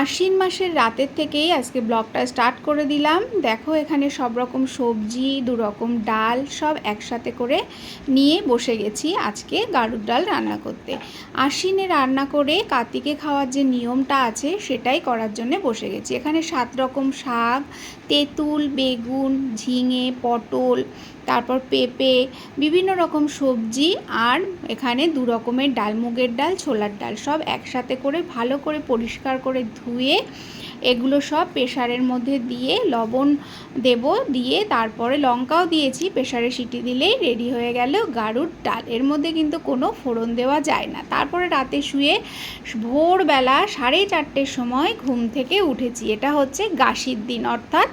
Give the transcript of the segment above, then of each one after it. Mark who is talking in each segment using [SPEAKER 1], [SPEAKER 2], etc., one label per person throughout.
[SPEAKER 1] আশ্বিন মাসের রাতের থেকেই আজকে ব্লগটা স্টার্ট করে দিলাম। দেখো, এখানে সব রকম সবজি, দু রকম ডাল সব একসাথে করে নিয়ে বসে গেছি আজকে গাড়ুর ডাল রান্না করতে। আশ্বিনে রান্না করে কার্তিকে খাওয়ার যে নিয়মটা আছে, সেটাই করার জন্য বসে গেছি। এখানে সাত রকম শাক, তেঁতুল, বেগুন, ঝিঙে, পটল তারপর পেঁপে, বিভিন্ন রকম সবজি আর এখানে দু রকমের ডাল, মুগের ডাল, ছোলার ডাল সব একসাথে করে ভালো করে পরিষ্কার করে ধুয়ে এগুলো সব প্রেশারের মধ্যে দিয়ে লবণ দেব, দিয়ে তারপরে লঙ্কাও দিয়েছি প্রেশারে সিটি দিলেই রেডি হয়ে গেল গাড়ুর ডাল। এর মধ্যে কিন্তু কোনো ফোড়ন দেওয়া যায় না। তারপরে রাতে শুয়ে ভোরবেলা সাড়ে চারটের সময় ঘুম থেকে উঠেছি। এটা হচ্ছে গাশির দিন, অর্থাৎ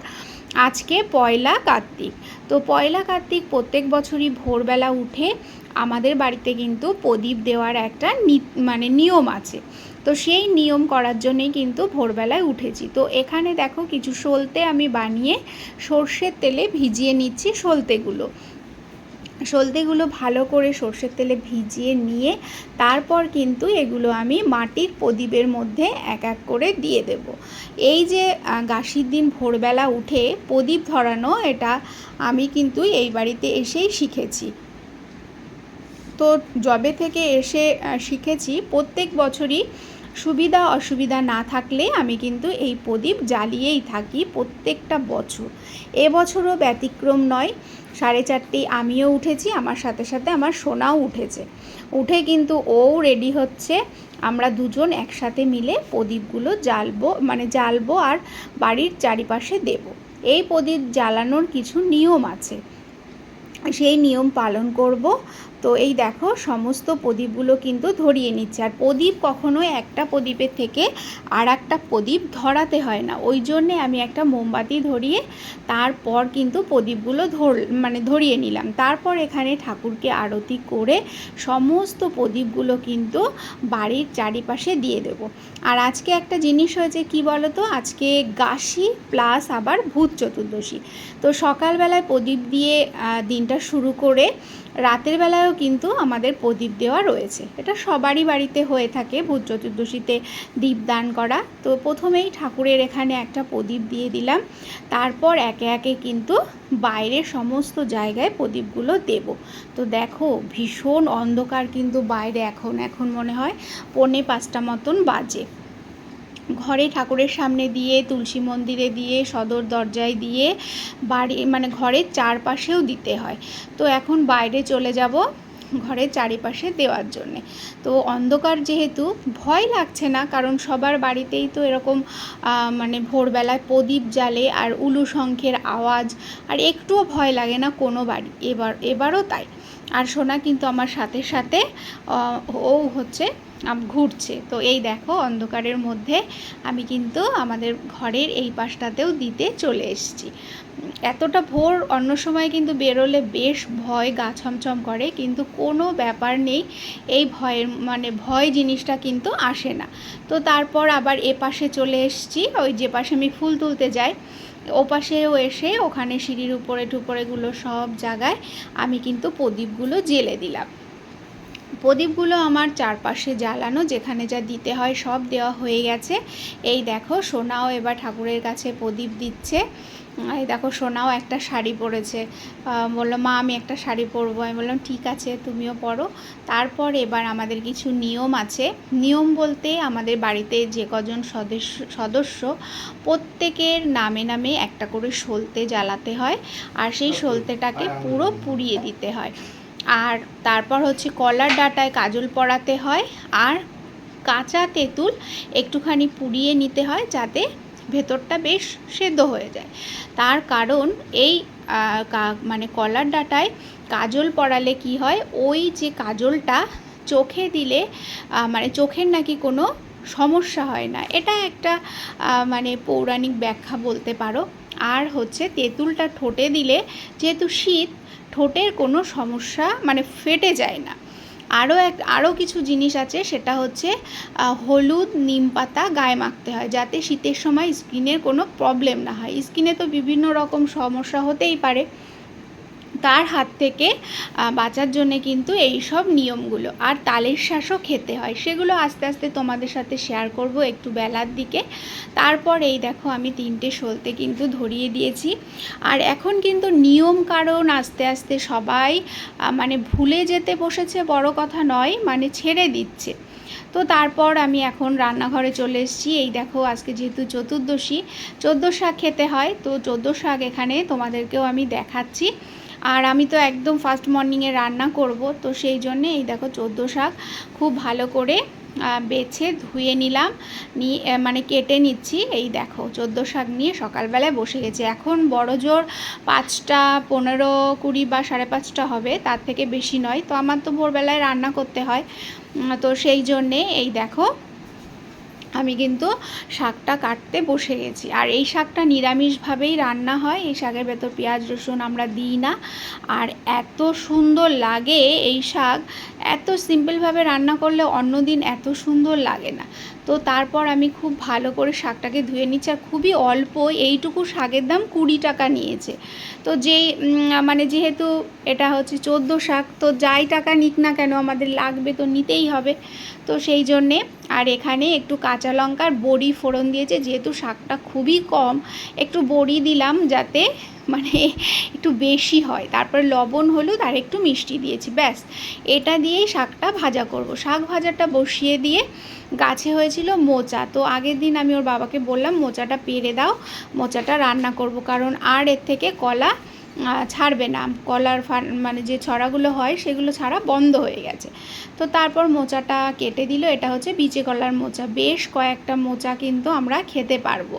[SPEAKER 1] আজকে পয়লা কার্তিক। তো পয়লা কার্তিক প্রত্যেক বছরই ভোরবেলা উঠে আমাদের বাড়িতে কিন্তু প্রদীপ দেওয়ার একটা মানে নিয়ম আছে। তো সেই নিয়ম করার জন্যেই কিন্তু ভোরবেলায় উঠেছি। তো এখানে দেখো কিছু সলতে আমি বানিয়ে সর্ষের তেলে ভিজিয়ে নিচ্ছি সলতেগুলো সলতেগুলো ভালো করে সর্ষের তেলে ভিজিয়ে নিয়ে তারপর কিন্তু এগুলো আমি মাটির প্রদীপের মধ্যে এক এক করে দিয়ে দেব। এই যে গাছির দিন ভোরবেলা উঠে প্রদীপ ধরানো, এটা আমি কিন্তু এই বাড়িতে এসেই শিখেছি। তো জবে থেকে এসে শিখেছি, প্রত্যেক বছরই সুবিধা অসুবিধা না থাকলে আমি কিন্তু এই প্রদীপ জ্বালিয়েই থাকি প্রত্যেকটা বছর। এবছরও ব্যতিক্রম নয়। সাড়ে চারটেই আমিও উঠেছি, আমার সাথে সাথে আমার সোনাও উঠেছে। উঠে কিন্তু ও রেডি হচ্ছে। আমরা দুজন একসাথে মিলে প্রদীপগুলো জ্বালবো মানে জ্বালবো আর বাড়ির চারিপাশে দেব। এই প্রদীপ জ্বালানোর কিছু নিয়ম আছে। সেই নিয়ম পালন করব। তো এই দেখো, সমস্ত প্রদীপগুলো কিন্তু ধরিয়ে নিচ্ছে। আর প্রদীপ কখনোই একটা প্রদীপের থেকে আর একটা প্রদীপ ধরাতে হয় না। ওই জন্যে আমি একটা মোমবাতি ধরিয়ে তারপর কিন্তু প্রদীপগুলো ধর মানে ধরিয়ে নিলাম। তারপর এখানে ঠাকুরকে আরতি করে সমস্ত প্রদীপগুলো কিন্তু বাড়ির চারিপাশে দিয়ে দেব। আর আজকে একটা জিনিস হয়েছে, কি বলো তো আজকে গাছি প্লাস আবার ভূত চতুর্দশী। তো সকালবেলায় প্রদীপ দিয়ে দিনটা শুরু করে রাতের বেলায়ও কিন্তু আমাদের প্রদীপ দেওয়া রয়েছে। এটা সবারই বাড়িতে হয়ে থাকে ভূত চতুর্দশীতে দীপদান করা। তো প্রথমেই ঠাকুরের এখানে একটা প্রদীপ দিয়ে দিলাম। তারপর একে একে কিন্তু বাইরের সমস্ত জায়গায় প্রদীপগুলো দেব। তো দেখো, ভীষণ অন্ধকার কিন্তু বাইরে এখন এখন মনে হয় পৌনে পাঁচটা মতন বাজে। ঘরে ঠাকুরের সামনে দিয়ে, তুলসী মন্দিরে দিয়ে, সদর দরজায় দিয়ে বাড়ি মানে ঘরের চারপাশেও দিতে হয়। তো এখন বাইরে চলে যাব ঘরের চারিপাশে দেওয়ার জন্যে। তো অন্ধকার যেহেতু, ভয় লাগছে না, কারণ সবার বাড়িতেই তো এরকম মানে ভোরবেলায় প্রদীপ জ্বালে আর উলু শঙ্খের আওয়াজ, আর একটুও ভয় লাগে না কোনো বাড়ি, এবার, এবারও তাই। আর সোনা কিন্তু আমার সাথে সাথে ও হচ্ছে ঘুরছে। তো এই দেখো অন্ধকারের মধ্যে আমি কিন্তু আমাদের ঘরের এই পাশটাতেও দিতে চলে এসেছি। এতটা ভোর, অন্য সময় কিন্তু বেরোলে বেশ ভয়, গা ছমছম করে, কিন্তু কোনো ব্যাপার নেই, এই ভয়ের মানে ভয় জিনিসটা কিন্তু আসে না। তো তারপর আবার এ পাশে চলে এসেছি, ওই যে পাশে আমি ফুল তুলতে যাই ও পাশেও এসে ওখানে সিঁড়ির উপরে টুপরেগুলো সব জায়গায় আমি কিন্তু প্রদীপগুলো জেলে দিলাম। প্রদীপগুলো আমার চারপাশে জ্বালানো যেখানে যা দিতে হয় সব দেওয়া হয়ে গেছে। এই দেখো সোনাও এবার ঠাকুরের কাছে প্রদীপ দিচ্ছে। এই দেখো সোনাও একটা শাড়ি পরেছে। বলল মা আমি একটা শাড়ি পরবো। আমি বললাম ঠিক আছে তুমিও পরো। তারপর এবার আমাদের কিছু নিয়ম আছে। নিয়ম বলতে আমাদের বাড়িতে যে কজন সদস্য সদস্য প্রত্যেকের নামে নামে একটা করে সলতে জ্বালাতে হয়। আর সেই সলতেটাকে পুরো পুড়িয়ে দিতে হয়। আর তারপর হচ্ছে কলার ডাটায় কাজল পরাতে হয় আর কাঁচা তেঁতুল একটুখানি পুড়িয়ে নিতে হয় যাতে ভেতরটা বেশ সেদ্ধ হয়ে যায়। তার কারণ এই মানে কলার ডাটায় কাজল পরালে কি হয়, ওই যে কাজলটা চোখে দিলে মানে চোখের নাকি কোনো সমস্যা হয় না। এটা একটা মানে পৌরাণিক ব্যাখ্যা বলতে পারো। আর হচ্ছে তেঁতুলটা ঠোঁটে দিলে যেহেতু শীত, ঠোঁটের কোনো সমস্যা মানে ফেটে যায় না। আরও এক, আরও কিছু জিনিস আছে, সেটা হচ্ছে হলুদ নিম পাতা গায়ে মাখতে হয় যাতে শীতের সময় স্কিনের কোনো প্রবলেম না হয়। স্কিনে তো বিভিন্ন রকম সমস্যা হতেই পারে। তার হাত থেকে বাঁচার জন্যে কিন্তু এই সব নিয়মগুলো আর তালের শ্বাসও খেতে হয়। সেগুলো আস্তে আস্তে তোমাদের সাথে শেয়ার করব একটু বেলার দিকে। তারপর এই দেখো আমি তিনটে সলতে কিন্তু ধরিয়ে দিয়েছি। আর এখন কিন্তু নিয়ম কারণ আস্তে আস্তে সবাই মানে ভুলে যেতে বসেছে বড় কথা নয় মানে ছেড়ে দিচ্ছে। তো তারপর আমি এখন রান্নাঘরে চলে এসেছি। এই দেখো আজকে যেহেতু চতুর্দশী, চোদ্দ শাক খেতে হয়। তো চোদ্দ শাক এখানে তোমাদেরকেও আমি দেখাচ্ছি। আর আমি তো একদম ফার্স্ট মর্নিংয়ে রান্না করব, তো সেই জন্যে এই দেখো চোদ্দ শাক খুব ভালো করে বেছে ধুয়ে নিলাম, নিয়ে মানে কেটে নিচ্ছি। এই দেখো চোদ্দ শাক নিয়ে সকালবেলায় বসে গেছে। এখন বড় জোর পাঁচটা, পনেরো, কুড়ি বা সাড়ে পাঁচটা হবে, তার থেকে বেশি নয়। তো আমার তো ভোরবেলায় রান্না করতে হয়। তো সেই জন্যে এই দেখো আমি কিন্তু শাকটা কাটতে বসে গেছি। আর এই শাকটা নিরামিষভাবেই রান্না হয়। এই শাকের ভেতর পেঁয়াজ, রসুন আমরা দিই না। আর এত সুন্দর লাগে এই শাক। এত সিম্পলভাবে রান্না করলে অন্য দিন এত সুন্দর লাগে না। তো তারপর আমি খুব ভালো করে শাকটাকে ধুয়ে নিচ্ছি আর খুবই অল্প এইটুকু শাকের দাম কুড়ি টাকা নিয়েছে। তো যেই মানে যেহেতু এটা হচ্ছে চোদ্দ শাক, তো যাই টাকা নিক না কেন আমাদের লাগবে তো নিতেই হবে। তো সেই জন্যে আর এখানে একটু কাঁচা লঙ্কার বড়ি ফোড়ন দিয়েছে, যেহেতু শাকটা খুবই কম, একটু বড়ি দিলাম যাতে মানে একটু বেশি হয়। তারপর লবণ, হলুদ আর একটু মিষ্টি দিয়েছি, ব্যাস। এটা দিয়েই শাকটা ভাজা করব। শাক ভাজাটা বসিয়ে দিয়ে গাছে হয়েছিল মোচা। তো আগের দিন আমি ওর বাবাকে বললাম, মোচাটা পেরে দাও, মোচাটা রান্না করব। কারণ আর এর থেকে কলা ছাড়বে না। কলার ফান মানে যে ছড়াগুলো হয় সেগুলো ছাড়া বন্ধ হয়ে গেছে। তো তারপর মোচাটা কেটে দিল। এটা হচ্ছে বিচে কলার মোচা। বেশ কয়েকটা মোচা কিন্তু আমরা খেতে পারব।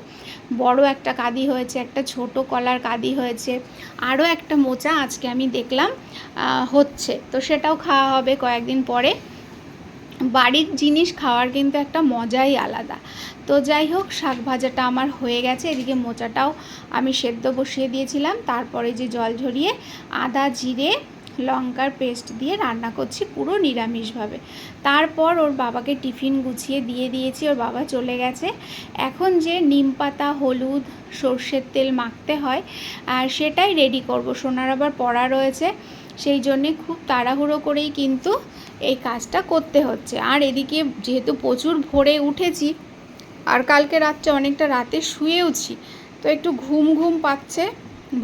[SPEAKER 1] বড় একটা কাদি হয়েছে, একটা ছোট কলার কাদি হয়েছে। আরও একটা মোচা আজকে আমি দেখলাম হচ্ছে। তো সেটাও খাওয়া হবে কয়েকদিন পরে। বাড়ির জিনিস খাওয়ার কিন্তু একটা মজাই আলাদা। তো যাই হোক, শাক ভাজাটা আমার হয়ে গেছে, এদিকে মোচাটাও আমি সেদ্ধ বসিয়ে দিয়েছিলাম, তারপরে যে জল ঝরিয়ে আদা, জিরে, লঙ্কার পেস্ট দিয়ে রান্না করছি পুরো নিরামিষভাবে। তারপর ওর বাবাকে টিফিন গুছিয়ে দিয়ে দিয়েছি, ওর বাবা চলে গেছে। এখন যে নিম পাতা, হলুদ, সর্ষের তেল মাখতে হয়, আর সেটাই রেডি করব। সোনার আবার পড়া রয়েছে। সেই জন্যে খুব তাড়াহুড়ো করেই কিন্তু এই কাজটা করতে হচ্ছে। আর এদিকে যেহেতু প্রচুর ভোরে উঠেছি, আর কালকে রাত্রে অনেকটা রাতে শুয়েওছি, তো একটু ঘুম ঘুম পাচ্ছে,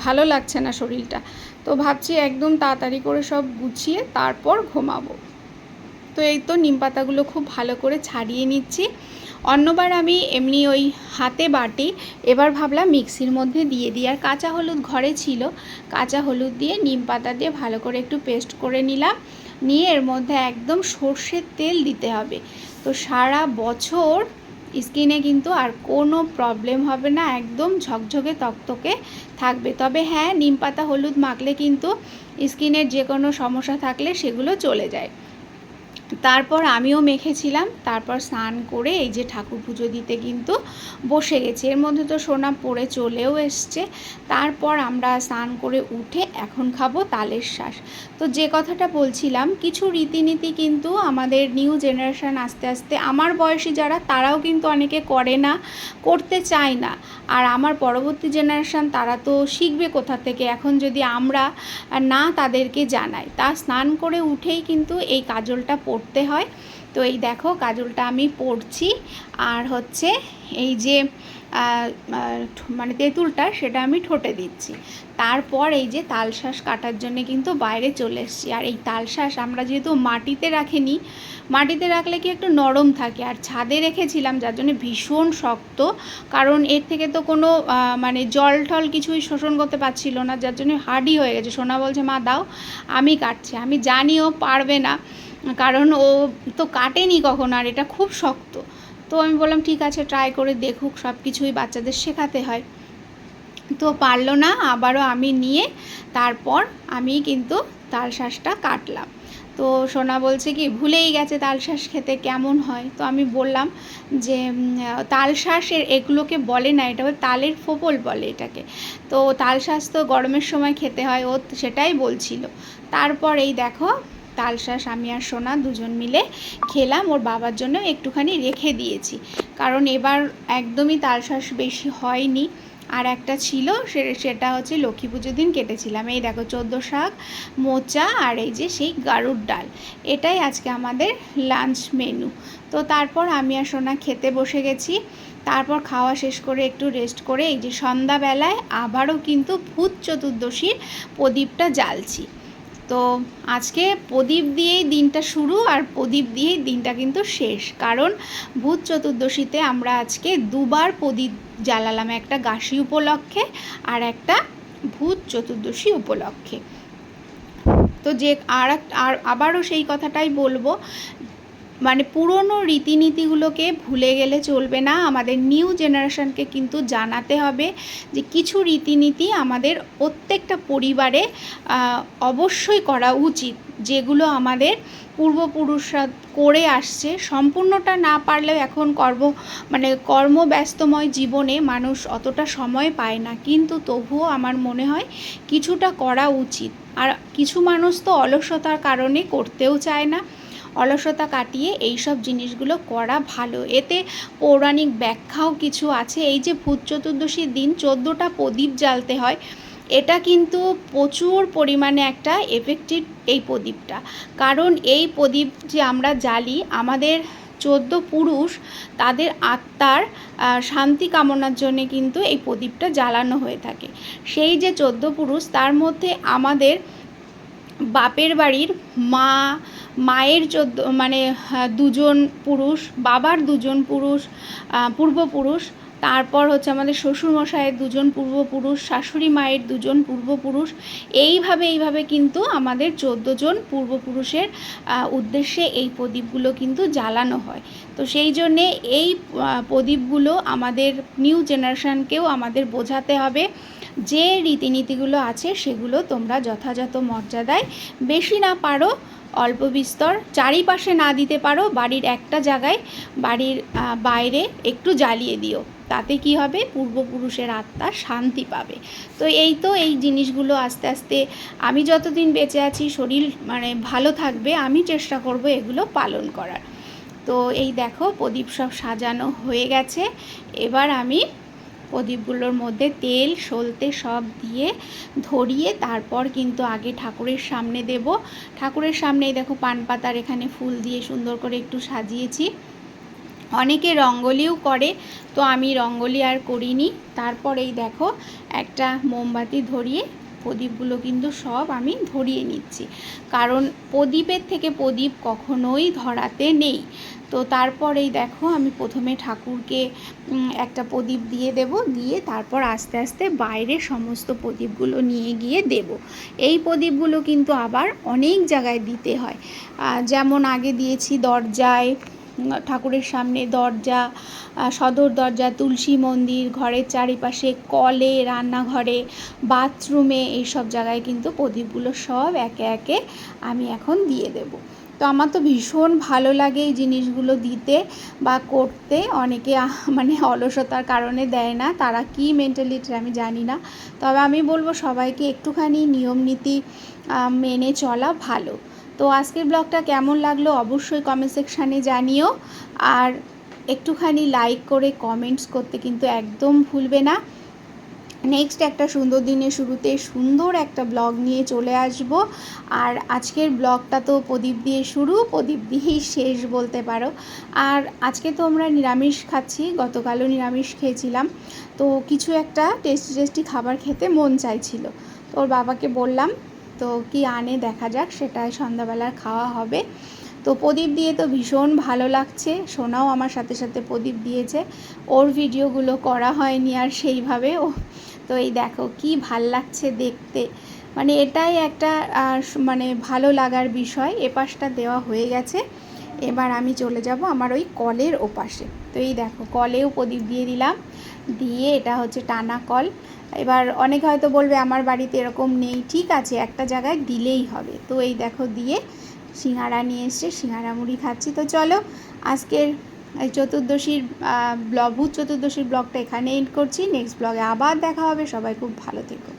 [SPEAKER 1] ভালো লাগছে না শরীরটা। তো ভাবছি একদম তাড়াতাড়ি করে সব গুছিয়ে তারপর ঘুমাবো। তো এই তো নিম পাতাগুলো খুব ভালো করে ছাড়িয়ে নিচ্ছি। অন্যবার আমি এমনি ওই হাতে বাটি, এবার ভাবলাম মিক্সির মধ্যে দিয়ে দিই। আর কাঁচা হলুদ ঘরে ছিল, কাঁচা হলুদ দিয়ে নিম পাতা দিয়ে ভালো করে একটু পেস্ট করে নিলাম। নিয়ে এর মধ্যে একদম সর্ষের তেল দিতে হবে। তো সারা বছর স্কিনে কিন্তু আর কোনো প্রবলেম হবে না, একদম ঝকঝকে তকতকে থাকবে। তবে হ্যাঁ নিম পাতা হলুদ মাখলে কিন্তু স্কিনের যে কোনো সমস্যা থাকলে সেগুলো চলে যায়। তারপর আমিও মেখেছিলাম তারপর স্নান করে এই যে ঠাকুর পুজো দিতে কিন্তু বসে গেছি। এর মধ্যে তো সোনা পড়ে চলেও এসছে। তারপর আমরা স্নান করে উঠে এখন খাব তালের শ্বাস তো যে কথাটা বলছিলাম, কিছু রীতিনীতি কিন্তু আমাদের নিউ জেনারেশান আস্তে আস্তে, আমার বয়সী যারা, তারাও কিন্তু অনেকে করে না, করতে চায় না। আর আমার পরবর্তী জেনারেশন, তারা তো শিখবে কোথা থেকে? এখন যদি আমরা না তাদেরকে জানাই, তা স্নান করে উঠেই কিন্তু এই কাজলটা পরতে হয়। তো এই দেখো কাজলটা আমি পড়ছি আর হচ্ছে এই যে মানে তেঁতুলটা সেটা আমি ঠোঁটে দিচ্ছি। তারপর এই যে তালশ্বাস কাটার জন্য কিন্তু বাইরে চলে এসেছি। আর এই তালশ্বাস আমরা যেহেতু মাটিতে রাখিনি, মাটিতে রাখলে কি একটু নরম থাকে। আর ছাদে রেখেছিলাম, যার জন্য ভীষণ শক্ত। কারণ এর থেকে তো কোনো মানে জল টল কিছুই শোষণ করতে পারছিল না, যার জন্য হার্ডই হয়ে গেছে। সোনা বলছে, মা, দাও, আমি কাটছি। আমি জানি ও পারবে না, কারণ ও তো কাটেনি কখনো, আর এটা খুব শক্ত। তো আমি বললাম ঠিক আছে ট্রাই করে দেখুক সব কিছুই বাচ্চাদের শেখাতে হয়। তো পারল না আবারও আমি নিয়ে তারপর আমি কিন্তু তাল শাঁসটা কাটলাম। তো সোনা বলছে কি ভুলেই গেছে তাল শাঁস খেতে কেমন হয়? তো আমি বললাম যে উম, তাল শাঁস এগুলোকে বলে না এটা তালের ফোপল বলে এটাকে। তো তাল শাঁস তো গরমের সময় খেতে হয় ও সেটাই বলছিল। তারপর এই দেখো তালশাঁস, আমি আর সোনা দুজন মিলে খেলাম। ওর বাবার জন্য একটুখানি রেখে দিয়েছি। কারণ এবার একদমই তালশাঁস বেশি হয়নি। আর একটা ছিল, সে- সেটা হচ্ছে লক্ষ্মী পুজোর দিন কেটেছিলাম। এই দেখো, চোদ্দ শাক, মোচা আর এই যে সেই গাড়ুর ডাল। এটাই আজকে আমাদের লাঞ্চ মেনু। তো তারপর আমি আর সোনা খেতে বসে গেছি। তারপর খাওয়া শেষ করে একটু রেস্ট করে এই যে সন্ধ্যাবেলায় আবারও কিন্তু ভূত চতুর্দশীর প্রদীপটা জ্বালছি। তো আজকে প্রদীপ দিয়েই দিনটা শুরু আর প্রদীপ দিয়েই দিনটা কিন্তু শেষ। কারণ ভূত চতুর্দশীতে আমরা আজকে দুবার প্রদীপ জ্বালালাম, একটা গাছি উপলক্ষে আর একটা ভূত চতুর্দশী উপলক্ষে। তো যে আর আর আবারও সেই কথাটাই বলব মানে পুরনো রীতিনীতিগুলোকে ভুলে গেলে চলবে না। আমাদের নিউ জেনারেশনকে কিন্তু জানাতে হবে যে কিছু রীতিনীতি আমাদের প্রত্যেকটা পরিবারে অবশ্যই করা উচিত। যেগুলো আমাদের পূর্বপুরুষরা করে আসছে। সম্পূর্ণটা না পারলেও এখন কর্ম মানে কর্মব্যস্তময় জীবনে মানুষ অতটা সময় পায় না। কিন্তু তবুও আমার মনে হয় কিছুটা করা উচিত। আর কিছু মানুষ তো অলসতার কারণে করতেও চায় না। অলসতা কাটিয়ে এই সব জিনিসগুলো করা ভালো। এতে পৌরাণিক ব্যাখ্যাও কিছু আছে। এই যে ভূত চতুর্দশীর দিন চোদ্দোটা প্রদীপ জ্বালতে হয়, এটা কিন্তু প্রচুর পরিমাণে একটা এফেক্টিভ এই প্রদীপটা। কারণ এই প্রদীপ যে আমরা জ্বালি, আমাদের চোদ্দ পুরুষ তাদের আত্মার শান্তি কামনার জন্যে কিন্তু এই প্রদীপটা জ্বালানো হয়ে থাকে। সেই যে চোদ্দ পুরুষ, তার মধ্যে আমাদের বাপের বাড়ির মা, মায়ের চোদ্দ মানে দুজন পুরুষ, বাবার দুজন পুরুষ পূর্বপুরুষ, তারপর হচ্ছে আমাদের শ্বশুরমশাইয়ের দুজন পূর্বপুরুষ, শাশুড়ি মায়ের দুজন পূর্বপুরুষ, এইভাবে এইভাবে কিন্তু আমাদের জন পূর্বপুরুষের উদ্দেশ্যে এই প্রদীপগুলো কিন্তু জ্বালানো হয়। তো সেই জন্যে এই প্রদীপগুলো আমাদের নিউ জেনারেশানকেও আমাদের বোঝাতে হবে। যে রীতিনীতিগুলো আছে সেগুলো তোমরা যথাযথ মর্যাদায় বেশি না পারো, অল্প বিস্তর, চারিপাশে না দিতে পারো, বাড়ির একটা জায়গায় বাড়ির বাইরে একটু জ্বালিয়ে দিও। তাতে কি হবে? পূর্বপুরুষের আত্মা শান্তি পাবে। তো এই তো এই জিনিসগুলো আস্তে আস্তে আমি যতদিন বেঁচে আছি, শরীর মানে ভালো থাকবে, আমি চেষ্টা করব এগুলো পালন করার। তো এই দেখো, প্রদীপ সব সাজানো হয়ে গেছে। এবার আমি প্রদীপগুলোর মধ্যে তেল, সলতে সব দিয়ে ধরিয়ে তারপর কিন্তু আগে ঠাকুরের সামনে দেব। ঠাকুরের সামনেই দেখো পান পাতার এখানে ফুল দিয়ে সুন্দর করে একটু সাজিয়েছি। অনেকে রঙ্গোলিও করে, তো আমি রঙ্গোলি আর করিনি। তারপরেই দেখো একটা মোমবাতি ধরিয়ে প্রদীপগুলো কিন্তু সব আমি ধরিয়ে নিচ্ছি। কারণ প্রদীপের থেকে প্রদীপ কখনোই ধরাতে নেই। তো তারপরেই দেখো আমি প্রথমে ঠাকুরকে একটা প্রদীপ দিয়ে দেব, দিয়ে তারপর আস্তে আস্তে বাইরে সমস্ত প্রদীপগুলো নিয়ে গিয়ে দেব। এই প্রদীপগুলো কিন্তু আবার অনেক জায়গায় দিতে হয়। যেমন আগে দিয়েছি দরজায় ঠাকুরের সামনে দরজা সদর দরজা, তুলসী মন্দির, ঘরের চারিপাশে কলে, রান্নাঘরে, বাথরুমে, এইসব জায়গায় কিন্তু প্রদীপগুলো সব একে একে আমি এখন দিয়ে দেব। তো আমার তো ভীষণ ভালো লাগে এই জিনিসগুলো দিতে বা করতে। অনেকে মানে অলসতার কারণে দেয় না। তারা কি মেন্টালিটি আমি জানি না। তবে আমি বলব সবাইকে একটুখানি নিয়ম নীতি মেনে চলা ভালো। তো আজকের ব্লগটা কেমন লাগল অবশ্যই কমেন্ট সেকশানে জানিও। আর একটুখানি লাইক করে কমেন্টস করতে কিন্তু একদম ভুলবে না। নেক্সট একটা সুন্দর দিনের শুরুতে সুন্দর একটা ব্লগ নিয়ে চলে আসব। আর আজকের ব্লগটা তো প্রদীপ দিয়ে শুরু, প্রদীপ দিয়েই শেষ বলতে পারো। আর আজকে তো আমরা নিরামিষ খাচ্ছি, গতকালও নিরামিষ খেয়েছিলাম। তো কিছু একটা টেস্টি টেস্টি খাবার খেতে মন চাইছিল। তো ওর বাবাকে বললাম, তো কি আনে দেখা যাক, সেটাই সন্ধ্যাবেলার খাওয়া হবে। তো প্রদীপ দিয়ে তো ভীষণ ভালো লাগছে। সোনাও আমার সাথে সাথে প্রদীপ দিয়েছে। ওর ভিডিওগুলো করা হয়নি আর সেইভাবে ও তো এই দেখো কি ভালো লাগছে দেখতে। মানে এটাই একটা মানে ভালো লাগার বিষয়। এপাশটা দেওয়া হয়ে গেছে। এবার আমি চলে যাব আমার ওই কলের ওপাশে। তো এই দেখো কলেও প্রদীপ দিয়ে দিলাম। দিয়ে এটা হচ্ছে টানা কল। এবার অনেক হয়তো বলবে আমার বাড়িতে এরকম নেই। ঠিক আছে, একটা জায়গায় দিলেই হবে। তো এই দেখো দিয়ে সিঙ্গারা নিয়ে এসছে, সিঙ্গারা মুড়ি খাচ্ছি। তো চলো আজকের চতুর্দশীর ব্লগ ভূত চতুর্দশীর ব্লগটা এখানে এন্ড করছি। নেক্সট ব্লগে আবার দেখা হবে। সবাই খুব ভালো থেকো।